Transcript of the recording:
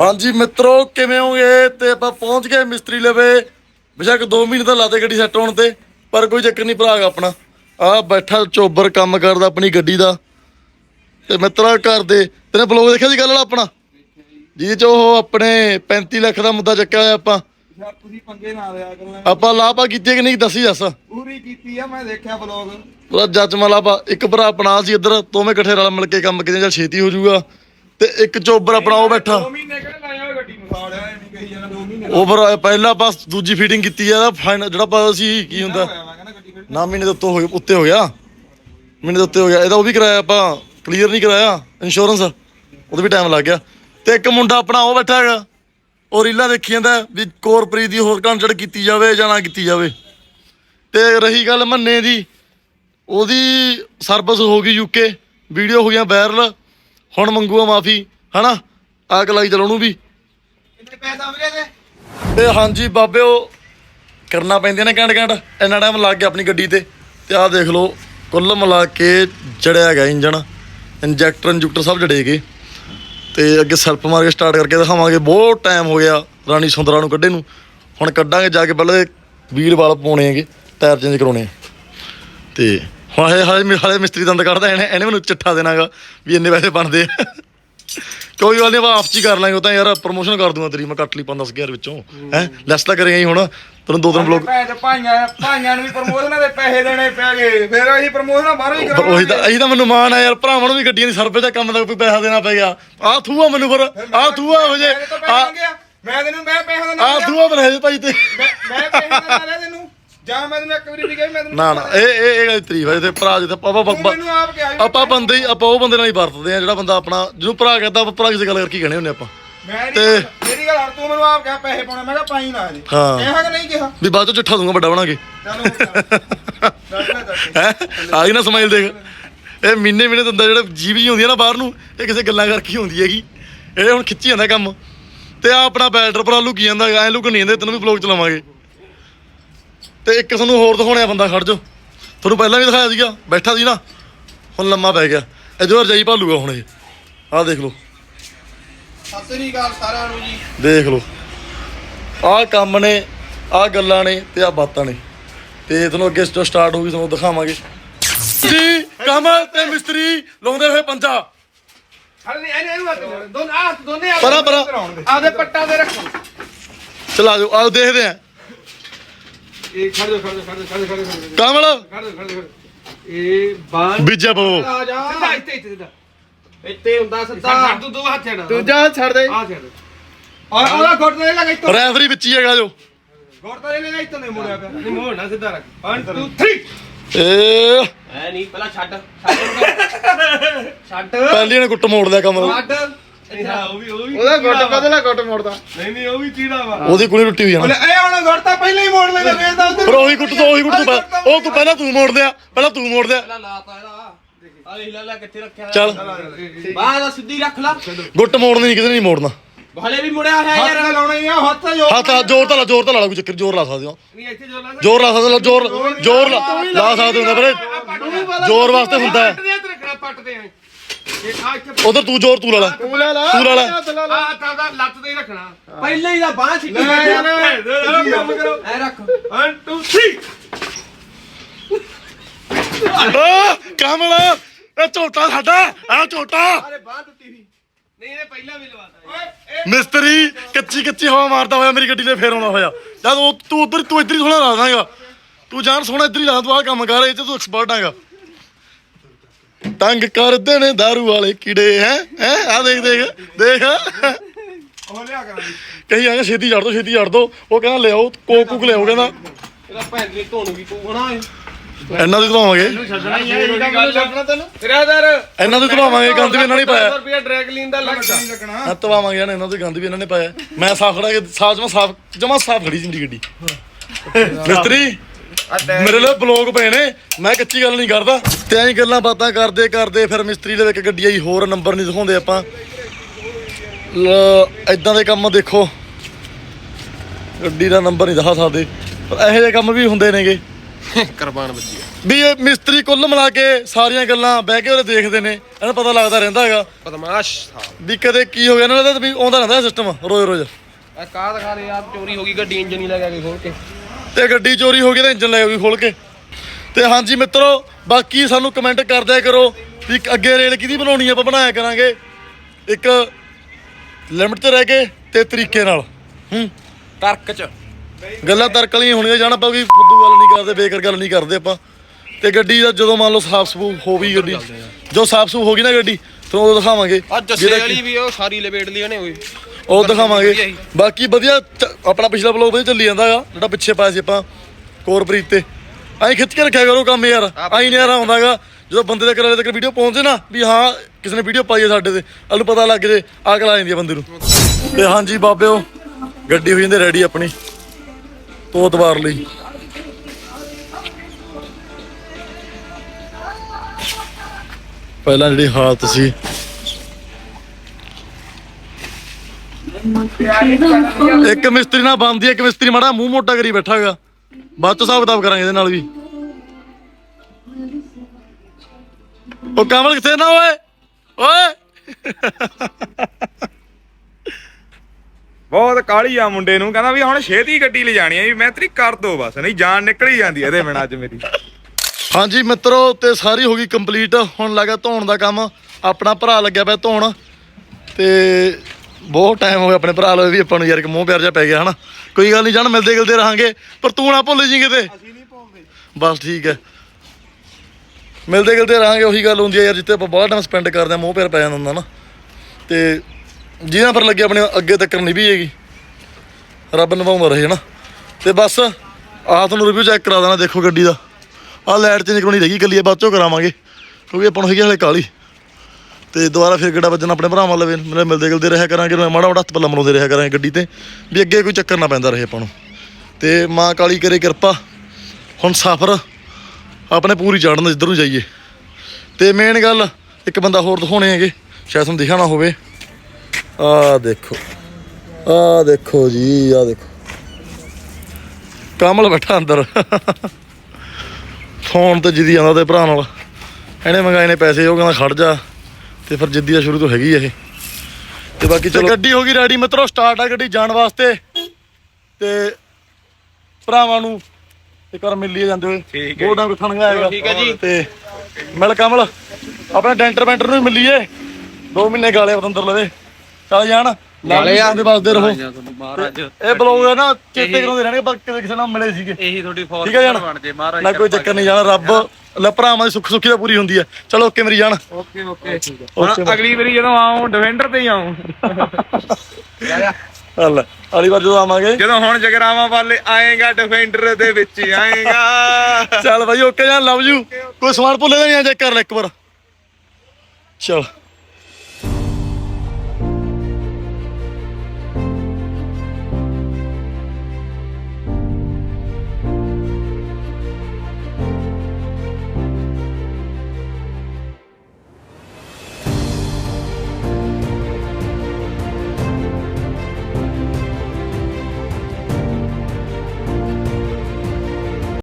ਹਾਂਜੀ ਮਿੱਤਰੋ ਕਿਵੇਂ ਹੋਗੇ? ਤੇ ਆਪਾਂ ਪਹੁੰਚ ਗਏ ਮਿਸਤਰੀ ਲਵੇ। ਬੇਸ਼ੱਕ 2 ਮਹੀਨੇ ਤਾਂ ਲਾਤੇ ਗੱਡੀ ਸੈੱਟ ਹੋਣ ਤੇ ਪਰ ਕੋਈ ਚੱਕਰ ਨਹੀਂ ਭਰਾ ਆਪਣਾ। ਆ ਬੈਠਾ ਚੋਬਰ ਕੰਮ ਕਰਦਾ ਆਪਣੀ ਗੱਡੀ ਦਾ। ਤੇ ਮਿੱਤਰਾ ਘਰ ਦੇ ਤੇਨੇ ਬਲੌਗ ਦੇਖਿਆ ਸੀ ਗੱਲ ਵਾਲਾ ਆਪਣਾ? ਜਿਹਦੇ ਚ ਉਹ ਆਪਣੇ 35 ਲੱਖ ਦਾ ਮੁੱਦਾ ਚੱਕਿਆ ਹੋਇਆ ਆਪਾਂ। ਯਾਰ ਤੁਸੀਂ ਪੰਗੇ ਨਾ ਲਿਆ ਕਰਨਾ। ਆਪਾਂ ਲਾਪਾ ਕੀਤੀ ਕਿ ਨਹੀਂ ਦੱਸੀ ਦੱਸ। ਪੂਰੀ ਕੀਤੀ ਆ ਮੈਂ ਦੇਖਿਆ ਵਲੌਗ ਪੂਰਾ ਜੱਜ ਮਲਾਪਾ ਇੱਕ ਭਰਾ ਆਪਣਾ ਸੀ ਇੱਧਰ ਦੋਵੇਂ ਇਕੱਠੇ ਰਲ ਮਿਲ ਕੇ ਕੰਮ ਕਿਤੇ ਚੱਲ ਛੇਤੀ ਹੋ ਜਾਊਗਾ। ਤੇ ਇੱਕ ਚੋਬਰ ਆਪਣਾ ਉਹ ਬੈਠਾ। 2 ਮਹੀਨੇ ਕਿਹੜੇ ਲਾਏ ਹੋਏ ਗੱਡੀ ਨੂੰ? ਸਾੜਿਆ ਐਵੇਂ ਕਹੀ ਜਾਣਾ 2 ਮਹੀਨੇ ਉਹ ਫਿਰ ਪਹਿਲਾਂ ਆਪਾਂ ਦੂਜੀ ਫੀਟਿੰਗ ਕੀਤੀ ਆ ਫਾਈਨਲ ਜਿਹੜਾ ਆਪਾਂ ਸੀ ਕੀ ਹੁੰਦਾ। ਹੋਇਆ ਨਾ ਮਹੀਨੇ ਦੇ ਉੱਤੇ ਹੋ ਗਿਆ ਉੱਤੇ ਹੋ ਗਿਆ। ਮਹੀਨੇ ਦੇ ਉੱਤੇ ਹੋ ਗਿਆ। ਇਹਦਾ ਉਹ ਵੀ ਕਰਾਇਆ ਆਪਾਂ ਕਲੀਅਰ ਨਹੀਂ ਕਰਾਇਆ ਇੰਸ਼ੋਰੈਂਸ ਉਹਦੇ ਵੀ ਟਾਈਮ ਲੱਗ ਗਿਆ। ਤੇ ਇੱਕ ਮੁੰਡਾ ਆਪਣਾ ਉਹ ਬੈਠਾ ਹੈਗਾ। ਉਹ ਰੀਲਾਂ ਦੇਖੀ ਜਾਂਦਾ ਵੀ ਕੋਰਪਰੀ ਦੀ ਹੋਰ ਕੰਜੜ ਕੀਤੀ ਜਾਵੇ ਜਾਂ ਨਾ ਕੀਤੀ ਜਾਵੇ। ਤੇ ਰਹੀ ਗੱਲ ਮੰਨੇ ਦੀ। ਉਹਦੀ ਸਰਵਿਸ ਹੋ ਗਈ ਯੂਕੇ ਵੀਡੀਓ ਹੋ ਗਿਆ ਵਾਇਰਲ ਹੁਣ ਮੰਗੂਆ ਮਾਫੀ ਹਨਾ? ਆਗ ਲਾਈ ਚਲ ਉਹਨੂੰ ਵੀ। ਕਿੰਨੇ ਪੈਸਾ ਵੀਰੇ ਤੇ ਹਾਂਜੀ ਬਾਬੇ ਉਹ ਕਰਨਾ ਪੈਂਦੀਆਂ ਨੇ ਘੰਟ ਘੰਟ ਇੰਨਾ ਟਾਈਮ ਲੱਗ ਗਿਆ ਆਪਣੀ ਗੱਡੀ ਤੇ। ਤੇ ਆਹ ਦੇਖ ਲਓ ਕੁੱਲ ਮਿਲਾ ਕੇ ਜੜਿਆ ਗਿਆ ਇੰਜਣ। ਇੰਜੈਕਟਰ ਇੰਜੂਕਟਰ ਸਭ ਜੜੇ ਗਏ। ਤੇ ਅੱਗੇ ਸੈਲਫ ਮਾਰ ਕੇ ਸਟਾਰਟ ਕਰਕੇ ਦਿਖਾਵਾਂਗੇ। ਬਹੁਤ ਟਾਈਮ ਹੋ ਗਿਆ ਰਾਣੀ ਸੁੰਦਰਾ ਨੂੰ ਕੱਢੇ ਨੂੰ। ਹੁਣ ਕੱਢਾਂਗੇ ਜਾ ਕੇ ਪਹਿਲਾਂ ਵੀਲ ਵਾਲ ਪਾਉਣੇ ਹੈਗੇ ਟਾਇਰ ਚੇਂਜ ਕਰਾਉਣੇ ਆ। ਤੇ ਹੁਣ ਹਲੇ ਹਲੇ ਮਿਸਤਰੀ ਦੰਦ ਕੱਢਦਾ ਇਹਨੇ ਇਹਨੇ ਮੈਨੂੰ ਚਿੱਠਾ ਦੇਣਾਗਾ ਵੀ ਇੰਨੇ ਪੈਸੇ ਬਣਦੇ ਆ। ਕੋਈ ਗੱਲ ਨਹੀਂ ਆਪਾਂ ਆਪ ਚ ਹੀ ਕਰ ਲਾਂਗੇ ਉਹ ਤਾਂ ਯਾਰ ਪ੍ਰੋਮੋਸ਼ਨ ਕਰ ਦੂੰਗਾ ਤੇਰੀ ਮੈਂ ਕੱਟ ਲਈ 5-10000 ਵਿੱਚੋਂ। ਹੈ? ਲੈਸ ਤਾਂ ਕਰੇਗਾ ਹੀ ਹੁਣ ਤੈਨੂੰ ਦੋ ਤਿੰਨ ਬਲੌਗ ਪੈਸੇ ਭਾਈਆਂ ਭਾਈਆਂ ਨੂੰ ਵੀ ਪ੍ਰਮੋਸ਼ਨਾਂ ਦੇ ਪੈਸੇ ਦੇਣੇ ਪੈ ਗਏ ਫਿਰ ਅਸੀਂ ਪ੍ਰਮੋਸ਼ਨਾਂ ਬਾਹਰੋਂ ਹੀ ਕਰਾਵਾਂਗੇ। ਉਹੀ ਤਾਂ ਇਹੀ ਤਾਂ ਮੈਨੂੰ ਮਾਣ ਆ ਯਾਰ ਭਰਾਵਾਂ ਨੂੰ ਵੀ ਗੱਡੀਆਂ ਦੀ ਸਰਵਿਸ ਦਾ ਕੰਮ ਦਾ ਕੋਈ ਪੈਸਾ ਦੇਣਾ ਪੈ ਗਿਆ। ਆਹ ਥੂਆ ਮੈਨੂੰ ਫਿਰ ਆਹ ਥੂਆ ਹੋ ਜੇ ਮੈਂ ਤੈਨੂੰ ਮੈਂ ਪੈਸੇ ਦਿੰਦਾ ਆਹ ਥੂਆ ਬਣੇ ਭਾਈ ਤੇ। ਮੈਂ ਮੈਂ ਪੈਸੇ ਦਿੰਦਾ ਲੈ ਤੈਨੂੰ। ਜਾਂ ਮੈਂ ਤੈਨੂੰ ਇੱਕ ਵਾਰੀ ਵੀ ਕਿਹਾ ਮੈਂ ਤੈਨੂੰ ਨਾ ਨਾ ਇਹ ਇਹ ਇਹ ਗੱਲ ਤਰੀਫ ਹੈ ਤੇ ਭਰਾ ਜਿੱਥੇ ਆਪਾਂ ਤੂੰ ਆਪਾਂ ਮੈਨੂੰ ਆਪ ਕਿਹਾ ਸੀ, ਆਪਾਂ ਬੰਦੇ ਹੀ ਆਪਾਂ ਉਹ ਬੰਦੇ ਨਾਲ ਹੀ ਵਰਤਦੇ ਆ ਜਿਹੜਾ ਬੰਦਾ ਆਪਣਾ ਜਿਹਨੂੰ ਭਰਾ ਕਹਿੰਦਾ ਆਪਾਂ ਭਰਾ ਕਿਸੇ ਗੱਲ ਕਰਕੇ ਹੀ ਕਹਿੰਦੇ ਹੁੰਦੇ ਆਪਾਂ। ਮੈਂ ਤੇ- ਮੇਰੀ ਗੱਲ ਹਰ ਤੂੰ ਮੈਨੂੰ ਆਪ ਕਿਹਾ ਪੈਸੇ ਪਾਉਣਾ ਮੈਂ ਕਿਹਾ ਪਾਈ ਨਾ ਜੀ। ਹਾਂ। ਕਿਹਾ ਕਿ ਨਹੀਂ ਕਿਹਾ? ਵੀ ਬਾਅਦ ਚੋਂ ਚਿੱਠਾ ਦੂੰਗਾ ਵੱਡਾ ਬਣਾਗੇ ਚਲੋ ਦੱਸ ਲੈ ਦੱਸ ਹੈ? ਆ ਗਈ ਨਾ ਸਮਾਈਲ ਦੇਖ। ਇਹ ਮਹੀਨੇ ਮਹੀਨੇ ਦਿੰਦਾ ਜਿਹੜਾ ਜੀਬ ਜੀ ਹੁੰਦੀ ਹੈ ਨਾ ਬਾਹਰ ਨੂੰ ਇਹ ਕਿਸੇ ਗੱਲਾਂ ਕਰਕੇ ਹੀ ਹੁੰਦੀ ਹੈਗੀ। ਇਹ ਹੁਣ ਖਿੱਚੀ ਜਾਂਦਾ ਕੰਮ। ਤੇ ਆ ਆਪਣਾ ਬੈਟਰ ਭਰਾ ਲੁਕੀ ਜਾਂਦਾ ਐ ਲੁਕ ਨਹੀਂ ਜਾਂਦੇ ਤੈਨੂੰ ਵੀ ਵਲੌਗ ਚਲਾਵਾਂਗੇ ਤੇ ਇੱਕ ਤੁਹਾਨੂੰ ਹੋਰ ਦਿਖਾਉਣੇ ਆ ਬੰਦਾ ਖੜ ਜਾ ਤੁਹਾਨੂੰ ਪਹਿਲਾਂ ਵੀ ਦਿਖਾਇਆ ਸੀਗਾ ਬੈਠਾ ਸੀ ਨਾ ਹੁਣ ਲੰਮਾ ਪੈ ਗਿਆ। ਇਹਦੇ ਹੋਰ ਜਾਈ ਭਾਲੂਗਾ ਹੁਣ ਇਹ। ਆਹ ਦੇਖ ਲਓ। ਸਤਿ ਸ੍ਰੀ ਅਕਾਲ ਸਾਰਿਆਂ ਨੂੰ ਜੀ। ਦੇਖ ਲਓ। ਆਹ ਕੰਮ ਨੇ ਆਹ ਗੱਲਾਂ ਨੇ ਤੇ ਆਹ ਬਾਤਾਂ ਨੇ। ਤੇ ਤੁਹਾਨੂੰ ਅੱਗੇ ਸਟਾਰਟ ਹੋਊਗੀ ਤੁਹਾਨੂੰ ਦਿਖਾਵਾਂਗੇ। ਜੀ ਕਮਲ ਤੇ ਮਿਸਤਰੀ ਲਾਉਂਦੇ ਹੋਏ ਪੰਜਾ। ਹਲ ਇਹਨੇ ਹੱਥ ਦੋਨ ਆ ਦੋਨੇ ਆ ਪਰਾਂ, ਪਰਾਂ। ਆਪਦੇ ਪੱਟਾਂ ਤੇ ਰੱਖੋ। ਚਲਾ ਜਾਓ ਆਓ ਦੇਖਦੇ ਆ। ਇਹ ਖੜ ਜਾ ਖੜ ਜਾ ਖੜ ਜਾ ਖੜ ਜਾ ਖੜ ਜਾ ਕਮਲ! ਖੜ ਜਾ ਖੜ ਜਾ ਇਹ ਬਾਂਹ ਬੀਜਾ ਬੋ ਆ ਜਾ। ਸਿੱਧਾ ਇੱਥੇ ਇੱਥੇ ਸਿੱਧਾ ਇੱਥੇ ਹੁੰਦਾ ਸਿੱਧਾ। ਛੱਡ ਤੂੰ ਦੋ ਹੱਥ ਛੱਡ। ਦੂਜਾ ਛੱਡ ਦੇ। ਆ ਛੱਡ ਔਰ ਉਹਦਾ ਗੁੱਟ ਦੇ ਲੱਗ ਇੱਥੋਂ। ਰੈਫਰੀ ਵਿੱਚ ਹੀ ਹੈਗਾ ਜੋ। ਗੁੱਟ ਤੇ ਲੈ ਇੱਥੋਂ ਨੇ ਮੁੜਿਆ ਪਿਆ। ਨਹੀਂ ਮੋੜਨਾ ਸਿੱਧਾ ਰੱਖ। 1 2 3 ਏ। ਐ ਨਹੀਂ ਪਹਿਲਾਂ ਛੱਡ। ਛੱਡ। ਛੱਡ। ਪਹਿਲੀ ਨੇ ਗੁੱਟ ਮੋੜ ਲਿਆ ਕਮਲ। ਛੱਡ। ਹਾਂ ਉਹ ਵੀ ਉਹ ਵੀ ਉਹਦਾ ਗੁੱਟ ਬਦਲਾ ਗੁੱਟ ਮੋੜਦਾ? ਨਹੀਂ ਨਹੀਂ ਉਹ ਵੀ ਚੀੜਾ ਵਾ। ਉਹਦੀ ਕੁੜੀ ਟੁੱਟੀ ਹੋਈ ਆ ਬੋਲੇ ਨਾ ਇਹ ਹੁਣ ਗੁੱਟ ਤਾਂ ਪਹਿਲਾਂ ਹੀ ਮੋੜ ਲੈਂਦਾ ਫੇਰ ਤਾਂ ਉੱਧਰ ਪਰ ਉਹੀ ਗੁੱਟ ਤੋਂ ਉਹੀ ਗੁੱਟ ਤੋਂ ਪਹਿਲਾਂ- ਉਹ ਤੂੰ ਪਹਿਲਾਂ ਤੂੰ ਮੋੜ ਲਿਆ ਪਹਿਲਾਂ ਤੂੰ ਮੋੜ ਲਿਆ ਪਹਿਲਾਂ ਲਾਤਾ ਇਹਦਾ। ਆ ਲੈ ਲੈ ਕਿੱਥੇ ਰੱਖਿਆ ਚੱਲ। ਬਾਹਰ ਦਾ ਸਿੱਧੀ ਰੱਖ ਲਾ। ਗੁੱਟ ਮੋੜਨੀ ਨਹੀਂ ਕਿਸੇ ਨੇ ਨਹੀਂ ਮੋੜਨਾ। ਹਲੇ ਵੀ ਮੁੜਿਆ ਹੈ ਹੱਥ ਯਾਰ ਨਾਲ ਲਾਉਣਾ ਹੀ ਆ ਹੱਥ ਜੋ ਹੱਥ ਹੱਥ ਜ਼ੋਰ ਤਾਂ ਲਾ ਜ਼ੋਰ ਤਾਂ ਲਾ ਲਾ ਕੋਈ ਚੱਕਰ ਜ਼ੋਰ ਲਾ ਸਕਦੇ ਹੋ। ਨਹੀਂ ਇੱਥੇ ਜੋ ਲਾ ਜ਼ੋਰ ਲਾ ਸਕਦੇ ਹੋ ਜ਼ੋਰ ਜ਼ੋਰ ਲਾ ਲਾ। ਸਕਦੇ ਹੁੰਦਾ ਵੀਰੇ ਜ਼ੋਰ ਵਾਸਤੇ ਹੁੰਦਾ ਹੈ। ਤੇ ਰੱਖਣਾ ਆ ਉਧਰ ਤੂੰ ਜ਼ੋਰ ਤੂੰ ਲਾ ਲਾ। ਤੂੰ ਲਾ ਲਾ। ਤੂੰ ਲਾ ਲਾ। ਆ ਹੱਥਾਂ ਦਾ ਲੱਤ ਤੇ ਹੀ ਰੱਖਣਾ। ਪਹਿਲਾਂ ਹੀ ਦਾ ਬਾਹ ਛਿੱਟੀ ਲੈ ਯਾਰ ਚਲੋ ਕੰਮ ਕਰੋ। ਐ ਰੱਖ। 1 2 3 ਆ ਕਮਲ ਇਹ ਝੋਟਾ ਸਾਡਾ ਆ ਝੋਟਾ। ਅਰੇ ਬਾਹ ਟੁੱਟੀ ਸੀ ਨਹੀਂ ਇਹਨੇ ਪਹਿਲਾਂ ਵੀ ਲਵਾਤਾ ਮਿਸਤਰੀ ਕੱਚੀ ਕੱਚੀ ਹਵਾ ਮਾਰਦਾ ਹੋਇਆ ਮੇਰੀ ਗੱਡੀ 'ਤੇ ਫੇਰ ਆਉਂਦਾ ਹੋਇਆ। ਜਦ ਤੂੰ ਉਧਰ ਤੂੰ ਇੱਧਰ ਹੀ ਸੋਹਣਾ ਲਾ ਦਾਂਗਾ ਤੂੰ ਜਾਨ ਸੋਹਣਾ ਇੱਧਰ ਹੀ ਲਾ ਤੂੰ ਆਹ ਕੰਮ ਕਰ ਇਹ 'ਚ ਤੂੰ ਐਕਸਪਰਟ ਹੈਗਾ। ਤੰਗ ਕਰਦੇ ਨੇ दारू ਵਾਲੇ ਕੀੜੇ ਹੈ? ਹੈ? ਆ ਦੇਖ ਦੇਖ ਦੇਖ। ਉਹ ਲਿਆ ਕਹੀ ਆਂਗਾ ਛੇਤੀ ਛੱਡ ਦੋ ਛੇਤੀ ਛੱਡ ਦੋ। ਉਹ ਕਹਿੰਦਾ ਲਿਆਓ ਕੋਕ ਕੁਕ ਲਿਆਓ ਕਹਿੰਦਾ। ਇਹਦਾ ਭੈਣ ਦੀ ਧੋਣ ਵੀ ਇਹਨਾਂ ਦੀ ਧਵਾਵਾਂਗੇ। ਛੱਡਣਾ ਹੀ ਹੈ ਇਹਦਾ ਮੈਨੂੰ ਛੱਡਣਾ ਤੈਨੂੰ? ਕਿਰਾਦਾਰ ਇਹਨਾਂ ਦੀ ਧਵਾਵਾਂਗੇ ਗੰਦ ਵੀ ਇਹਨਾਂ ਨੇ ਪਾਇਆ। ਰੁਪਿਆ ਡਰੈਗ ਲੀਨ ਦਾ ਲੱਗਦਾ ਨਹੀਂ ਲੱਗਣਾ ਹਾਂ ਧਵਾਵਾਂਗੇ ਇਹਨਾਂ ਦੀ ਗੰਦ ਵੀ ਇਹਨਾਂ ਨੇ ਪਾਇਆ। ਮੈਂ ਸਾਫ਼ ਖੜਾ ਕੇ ਸਾਫ਼ ਜਮਾ ਸਾਫ਼ ਜਮਾ ਸਾਫ਼ ਖੜੀ ਮੇਰੀ ਗੱਡੀ। ਮਿਸਤਰੀ ਮੇਰੇ ਲਈ ਬਲੌਗ ਪਏ ਨੇ ਮੈਂ ਕੱਚੀ ਗੱਲ ਨਹੀਂ ਕਰਦਾ। ਤੇ ਐਂ ਗੱਲਾਂ ਬਾਤਾਂ ਕਰਦੇ ਕਰਦੇ ਫਿਰ ਮਿਸਤਰੀ ਦੇ ਵਿੱਚ ਗੱਡੀ ਆਈ ਹੋਰ ਨੰਬਰ ਨਹੀਂ ਦਿਖਾਉਂਦੇ ਆਪਾਂ। ਇਦਾਂ ਦੇ ਕੰਮ ਦੇਖੋ। ਗੱਡੀ ਦਾ ਨੰਬਰ ਨਹੀਂ ਦਿਖਾ ਸਕਦੇ। ਪਰ ਇਹੋ ਜਿਹੇ ਕੰਮ ਵੀ ਹੁੰਦੇ ਨੇਗੇ। ਕੁਰਬਾਨ ਬੱਜੀ ਵੀ ਇਹ ਮਿਸਤਰੀ ਕੁੱਲ ਮਿਲਾ ਕੇ ਸਾਰੀਆਂ ਗੱਲਾਂ ਬਹਿ ਕੇ ਉਹਦੇ ਦੇਖਦੇ ਨੇ। ਇਹਨਾਂ ਪਤਾ ਲੱਗਦਾ ਰਹਿੰਦਾ ਹੈਗਾ। ਬਦਮਾਸ਼ ਵੀ ਕਦੇ ਕੀ ਹੋ ਗਿਆ ਇਹਨਾਂ ਦਾ ਤਾਂ ਵੀ ਆਉਂਦਾ ਰਹਿੰਦਾ ਸਿਸਟਮ ਰੋਜ਼ ਰੋਜ਼ ਆ ਕਾਹ ਦਿਖਾ ਦੇ ਯਾਰ ਚੋਰੀ ਹੋ ਗਈ ਗੱਡੀ ਇੰਜਨ ਹੀ ਲਗਾ ਕੇ ਖੋਲ ਕੇ। ਤੇ ਗੱਡੀ ਚੋਰੀ ਹੋ ਗਈ ਤਾਂ ਇੰਜਨ ਲੈ ਗਈ ਖੋਲ ਕੇ। ਤੇ ਹਾਂਜੀ ਮਿੱਤਰੋ ਬਾਕੀ ਸਾਨੂੰ ਕਮੈਂਟ ਕਰ ਦਿਆ ਕਰੋ ਵੀ ਅੱਗੇ ਰੇਲ ਕਿਹਦੀ ਬਣਾਉਣੀ ਆਪਾਂ ਬਣਾਇਆ ਕਰਾਂਗੇ। ਇੱਕ ਲਿਮਟ ਤੇ ਰਹਿ ਕੇ ਤੇ ਤਰੀਕੇ ਨਾਲ। ਹੂੰ। ਟਰਕ ਚ। ਗੱਲਾਂ ਤਰਕ ਵਾਲੀਆਂ ਹੋਣੀਆਂ ਜਾਣਾ ਆਪਾਂ ਵੀ ਫੁੱਦੂ ਗੱਲ ਨਹੀਂ ਕਰਦੇ ਬੇਕਾਰ ਗੱਲ ਨਹੀਂ ਕਰਦੇ ਆਪਾਂ। ਤੇ ਗੱਡੀ ਦਾ ਜਦੋਂ ਮੰਨ ਲਓ ਸਾਫ਼ ਸਫੂ ਹੋ ਗਈ ਗੱਡੀ ਜੋ ਸਾਫ਼ ਸਫੂ ਹੋ ਗਈ ਨਾ ਗੱਡੀ ਫਿਰ ਉਹ ਦਿਖਾਵਾਂਗੇ। ਜੱਸੇ ਵਾਲੀ ਕਿ- ਵੀ ਉਹ ਸਾਰੀ ਲਪੇਟ ਲਈ ਉਹਨੇ ਓਏ ਉਹ ਦਿਖਾਵਾਂਗੇ। ਬਾਕੀ ਵਧੀਆ ਚ- ਆਪਣਾ ਪਿਛਲਾ ਬਲੌਗ ਵਧੀਆ ਚੱਲੀ ਜਾਂਦਾ ਹੈਗਾ ਜਿਹੜਾ ਪਿੱਛੇ ਪਾਇਆ ਸੀ ਆਪਾਂ ਕੋਰਪ੍ਰੀਤ ਤੇ। ਐਂ ਖਿੱਚ ਕੇ ਰੱਖਿਆ ਕਰੋ ਕੰਮ ਯਾਰ ਐਂ ਨਹੀਂ ਆਰਾ ਹੁੰਦਾਗਾ ਜਦੋਂ ਬੰਦੇ ਦੇ ਘਰੇ ਤੱਕ ਵੀਡੀਓ ਪਹੁੰਚੇ ਨਾ ਵੀ ਹਾਂ ਕਿਸੇ ਨੇ ਵੀਡੀਓ ਪਾਈ ਹੈ ਸਾਡੇ ਤੇ ਉਹਨੂੰ ਪਤਾ ਲੱਗ ਜੇ ਅਕਲ ਆ ਜਾਂਦੀ ਹੈ ਬੰਦੇ ਨੂੰ। ਤੇ ਹਾਂਜੀ ਬਾਬਿਓ ਗੱਡੀ ਹੋ ਜਾਂਦੀ ਰੈਡੀ ਆਪਣੀ ਤੋਤਵਾਰ ਲਈ। ਪਹਿਲਾਂ ਜਿਹੜੀ ਹਾਲਤ ਸੀ ਇੱਕ ਮਿਸਤਰੀ ਨਾਲ ਬੰਦੀ ਇੱਕ ਮਿਸਤਰੀ ਮਾੜਾ ਮੂੰਹ ਮੋਟਾ ਕਰੀ ਬੈਠਾ ਹੈਗਾ। ਬਾਅਦ ਚ ਹਿਸਾਬ ਕਿਤਾਬ ਕਰਾਂਗੇ ਇਹਦੇ ਨਾਲ ਵੀ। ਉਹ ਕਮਲ ਕਿੱਥੇ ਨਾ ਓਏ? ਓਏ! ਬਹੁਤ ਕਾਲੀ ਆ ਮੁੰਡੇ ਨੂੰ ਕਹਿੰਦਾ ਵੀ ਹੁਣ ਛੇਤੀ ਗੱਡੀ ਲੈ ਜਾਣੀ ਆ ਵੀ ਮੈਂ ਤੇਰੀ ਕਰ ਦੋ ਬਸ ਨਹੀਂ ਜਾਨ ਨਿਕਲ ਹੀ ਜਾਂਦੀ ਇਹਦੇ ਬਿਨਾਂ ਅੱਜ ਮੇਰੀ। ਹਾਂਜੀ ਮਿੱਤਰੋ ਤੇ ਸਾਰੀ ਹੋ ਗਈ ਕੰਪਲੀਟ ਹੁਣ ਲੱਗਾ ਧੋਣ ਦਾ ਕੰਮ ਆਪਣਾ ਭਰਾ ਲੱਗਿਆ ਪਿਆ ਧੋਣ ਤੇ ਬਹੁਤ ਟਾਈਮ ਹੋ ਗਿਆ ਆਪਣੇ ਭਰਾ ਲੋ ਵੀ ਆਪਾਂ ਨੂੰ ਯਾਰ ਇੱਕ ਮੋਹ ਪਿਆਰ ਜਿਹਾ ਪੈ ਗਿਆ ਹਨਾ? ਕੋਈ ਗੱਲ ਨਹੀਂ ਜਾਣ ਮਿਲਦੇ ਗਿਲਦੇ ਰਹਾਂਗੇ ਪਰ ਤੂੰ ਨਾ ਭੁੱਲ ਜੀ ਕਿਤੇ। ਅਸੀਂ ਨਹੀਂ ਭੁੱਲਦੇ। ਬਸ ਠੀਕ ਹੈ। ਮਿਲਦੇ ਗਿਲਦੇ ਰਹਾਂਗੇ ਉਹੀ ਗੱਲ ਹੁੰਦੀ ਹੈ ਯਾਰ ਜਿੱਤੇ ਆਪਾਂ ਬਹੁਤ ਟਾਈਮ ਸਪੈਂਡ ਕਰਦੇ ਆ ਮੋਹ ਪਿਆਰ ਪੈ ਜਾਂਦਾ ਹੁੰਦਾ ਨਾ। ਤੇ ਜਿਹਨਾਂ ਪਰ ਲੱਗੇ ਆਪਣੇ ਅੱਗੇ ਤੱਕ ਨਹੀਂ ਵੀ ਹੈਗੀ। ਰੱਬ ਨਿਭਾਉਂਦਾ ਰਹੇ ਹਨਾ? ਤੇ ਬਸ ਆਹ ਤੁਹਾਨੂੰ ਰਿਵਿਊ ਚੈੱਕ ਕਰਾ ਦੇਣਾ ਦੇਖੋ ਗੱਡੀ ਦਾ। ਆਹ ਲਾਈਟ ਚੇਂਜ ਕਰਾਉਣੀ ਰਹੀ ਗੱਲੀ ਬਾਅਦ ਚੋਂ ਕਰਾਵਾਂਗੇ ਕਿਉਂਕਿ ਆਪਾਂ ਨੂੰ ਹੈਗੀ ਹਲੇ ਕਾਲੀ ਤੇ ਦੁਬਾਰਾ ਫਿਰ ਗੇੜਾ ਵੱਜਣ, ਆਪਣੇ ਭਰਾਵਾਂ ਲਵੇ, ਮੇਰੇ ਮਿਲਦੇ ਗਿਲਦੇ ਰਿਹਾ ਕਰਾਂਗੇ, ਮੈਂ ਮਾੜਾ ਮਾੜਾ ਹੱਥ ਪੱਲਾ ਮਰਾਉਂਦੇ ਰਿਹਾ ਕਰਾਂਗੇ ਗੱਡੀ ਤੇ, ਵੀ ਅੱਗੇ ਕੋਈ ਚੱਕਰ ਨਾ ਪੈਂਦਾ ਰਹੇ ਆਪਾਂ ਨੂੰ। ਤੇ ਮਾਂ ਕਾਲੀ ਕਰੇ ਕਿਰਪਾ, ਹੁਣ ਸਫ਼ਰ, ਆਪਣੇ ਪੂਰੀ ਚੜਨ ਜਿੱਧਰ ਨੂੰ ਜਾਈਏ। ਤੇ ਮੇਨ ਗੱਲ, ਇੱਕ ਬੰਦਾ ਹੋਰ ਦਿਖਾਉਣੇ ਹੈਗੇ, ਸ਼ਾਇਦ ਤੁਹਾਨੂੰ ਦਿਖਿਆ ਨਾ ਹੋਵੇ। ਆ ਦੇਖੋ ਆ ਦੇਖੋ ਜੀ, ਆਹ ਦੇਖੋ। ਕਮਲ ਬੈਠਾ ਅੰਦਰ। ਫੋਨ ਤੇ ਜਿੱਦੀ ਜਾਂਦਾ ਤੇ ਭਰਾ ਨਾਲ। ਇਹਨੇ ਮੰਗਾਏ ਨੇ ਪੈਸੇ, ਉਹ ਕਹਿੰਦਾ ਖੜ ਜਾ। ਤੇ ਫਿਰ ਜਿੱਦੀ ਦਾ ਸ਼ੁਰੂ ਤੋਂ ਹੈਗੀ ਇਹ। ਤੇ ਬਾਕੀ ਚਲੋ ਗੱਡੀ ਹੋ ਗਈ ਰੈਡੀ ਮਿੱਤਰੋ ਸਟਾਰਟ ਆ ਗੱਡੀ ਜਾਣ ਵਾਸਤੇ। ਤੇ ਭਰਾਵਾਂ ਨੂੰ ਇੱਕ ਵਾਰ ਮਿਲ ਲਈਏ ਜਾਂਦੇ ਹੋਏ। ਠੀਕ ਹੈ ਬਹੁਤ ਟਾਈਮ ਕਿੱਥੋਂ ਲੰਘਾਏਗਾ ਠੀਕ ਹੈ ਜੀ। ਤੇ ਮਿਲ ਕਮਲ ਆਪਣੇ ਡੈਂਟਰ ਬੈਂਟਰ ਨੂੰ ਵੀ ਮਿਲੀਏ 2 ਮਹੀਨੇ ਗਾਲੇ ਅੰਦਰ ਲਵੇ। ਚੱਲ ਜਾਣ। ਗਾਲੇ ਆ। ਦੇ ਵੱਸਦੇ ਰਹੋ। ਮਹਾਰਾਜ। ਇਹ ਬਲੌਗ ਹੈ ਨਾ ਚੇਤੇ ਕਰਾਉਂਦੇ ਰਹਿਣਗੇ ਪਰ ਕਿਸੇ ਕਿਸੇ ਨਾਲ ਮਿਲੇ ਸੀਗੇ। ਇਹੀ ਤੁਹਾਡੀ ਫੋਰਸ ਠੀਕ ਹੈ ਜਾਨ? ਬਣ ਜੇ ਮਹਾਰਾਜ ਨਾ ਕੋਈ ਚੱਕਰ ਨਹੀਂ ਜਾਣਾ ਰੱਬ ਲੈ ਭਰਾਵਾਂ ਦੀ ਸੁੱਖ ਸੁੱਖੀ ਦਾ ਪੂਰੀ ਹੁੰਦੀ ਹੈ। ਚਲੋ ਓਕੇ ਮੇਰੀ ਜਾਨ। Okay okay. ਹੁਣ ਅਗਲੀ ਵਾਰੀ ਜਦੋਂ ਆਉਂ ਡਿਫੈਂਡਰ ਤੇ ਹੀ ਆਉਂ ਹਲ। ਅਗਲੀ ਵਾਰ ਜਦੋਂ ਆਵਾਂਗੇ। ਜਦੋਂ ਹੁਣ ਜਗਰਾਵਾਂ ਵਾਲੇ ਆਏਗਾ ਡਿਫੈਂਡਰ ਦੇ ਵਿੱਚ ਹੀ ਆਏਗਾ। ਚੱਲ ਬਾਈ ਓਕੇ ਜਾਨ ਲਵ ਯੂ ਕੋਈ ਸਮਾਨ ਭੁੱਲੇ ਤਾਂ ਨਹੀਂ ਆ ਚੈੱਕ ਕਰ ਲੈ ਇੱਕ ਵਾਰ। ਚਲ।